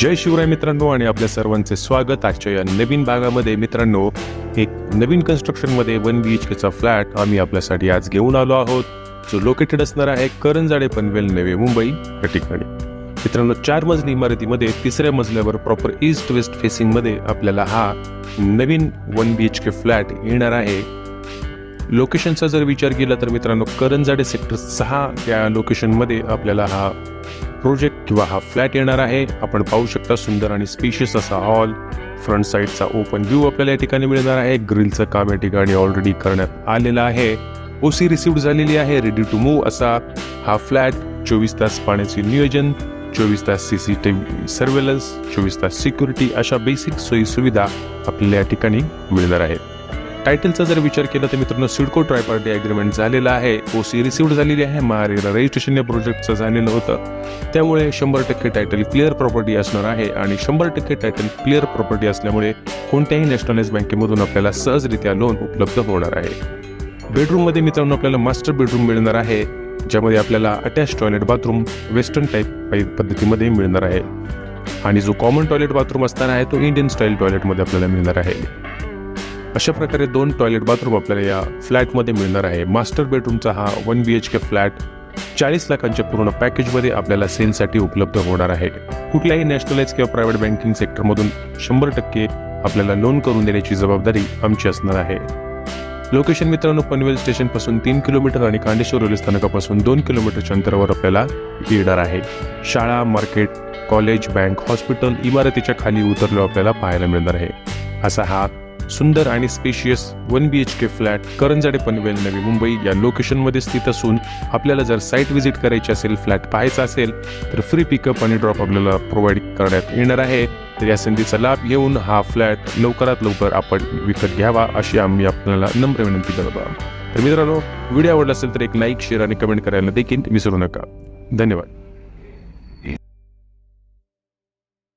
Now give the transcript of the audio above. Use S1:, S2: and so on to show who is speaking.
S1: जय शिवराय मित्रांनो आणि आपल्या सर्वांचे स्वागत. आजच्या या नवीन भागामध्ये मित्रांनो एक नवीन कन्स्ट्रक्शनमध्ये वन बी एच केचा फ्लॅट आम्ही आपल्यासाठी आज घेऊन आलो आहोत. जो लोकेटेड असणार आहे करंजाडे पनवेल नवे मुंबई या ठिकाणी. मित्रांनो चार मजली इमारतीमध्ये तिसऱ्या मजल्यावर प्रॉपर ईस्ट वेस्ट फेसिंगमध्ये आपल्याला हा नवीन one B H K flat येणार आहे. लोकेशनचा जर विचार केला तर मित्रांनो करंजाडे सेक्टर सहा या लोकेशनमध्ये आपल्याला हा प्रोजेक्ट किंवा हा फ्लॅट येणार आहे आपण पाहू शकता सुंदर आणि स्पेशियस असा हॉल फ्रंट साईडचा ओपन व्ह्यू आपल्याला या ठिकाणी मिळणार आहे. ग्रिलचं काम या ठिकाणी ऑलरेडी करण्यात आलेलं आहे. ओसी रिसिव्ह झालेली आहे रेडी टू मूव्ह असा हा फ्लॅट. चोवीस तास पाण्याचे नियोजन चोवीस तास C C T V surveillance चोवीस तास सिक्युरिटी अशा बेसिक सोयी सुविधा आपल्याला या ठिकाणी मिळणार आहेत. टायटलचा जर विचार केला तर मित्रांनो सिडको ट्रायपार्टी अग्रीमेंट झालेला आहे. ओ सी रिसिव्ड झालेली आहे. महारेरा रजिस्ट्रेशन या प्रोजेक्टचं झालेलं होतं. त्यामुळे शंभर टक्के टायटल क्लिअर प्रॉपर्टी असणार आहे आणि शंभर टक्के टायटल क्लिअर प्रॉपर्टी असल्यामुळे कोणत्याही नॅशनलाइज बँकेमधून आपल्याला सहजरित्या लोन उपलब्ध होणार आहे. बेडरूममध्ये मित्रांनो आपल्याला मास्टर बेडरूम मिळणार आहे ज्यामध्ये आपल्याला attach toilet bathroom western type पद्धतीमध्ये मिळणार आहे. आणि जो कॉमन टॉयलेट बाथरूम असताना आहे तो इंडियन स्टाईल टॉयलेटमध्ये आपल्याला मिळणार आहे. अशा प्रकारे दोन टॉयलेट बाथरूम आपल्याला या फ्लॅटमध्ये मिळणार आहे. मास्टर बेडरूमचा हा one B H K flat चाळीस लाखांच्या पूर्ण पॅकेजमध्ये आपल्याला सेलसाठी उपलब्ध होणार आहे. कुठल्याही नॅशनलाइज किंवा प्रायव्हेट बँकिंग सेक्टरमधून शंभर टक्के आपल्याला लोन करून देण्याची जबाबदारी आमची असणार आहे. लोकेशन मित्रांनो पनवेल स्टेशनपासून तीन किलोमीटर आणि कांडेश्वर रेल्वे स्थानकापासून दोन किलोमीटरच्या अंतरावर आपल्याला येणार आहे. शाळा मार्केट कॉलेज बँक हॉस्पिटल इमारतीच्या खाली उतरलो आपल्याला पाहायला मिळणार आहे. असा हा सुंदर आणि spacious one B H K flat Karanjade Panvel Navi Mumbai या लोकेशनमध्ये स्थित असून आपल्याला जर साईट व्हिजिट करायची असेल फ्लॅट पाहायचा असेल तर फ्री पिकअप आणि ड्रॉप आपल्याला प्रोव्हाइड करण्यात येणार आहे. तर या संधीचा लाभ घेऊन हा फ्लॅट लवकरात लवकर आपण विकत घ्यावा अशी आम्ही आपल्याला नम्र विनंती करत. आहोत तर मित्रांनो व्हिडिओ आवडला असेल तर एक लाईक शेअर आणि कमेंट करायला देखील विसरू नका. धन्यवाद.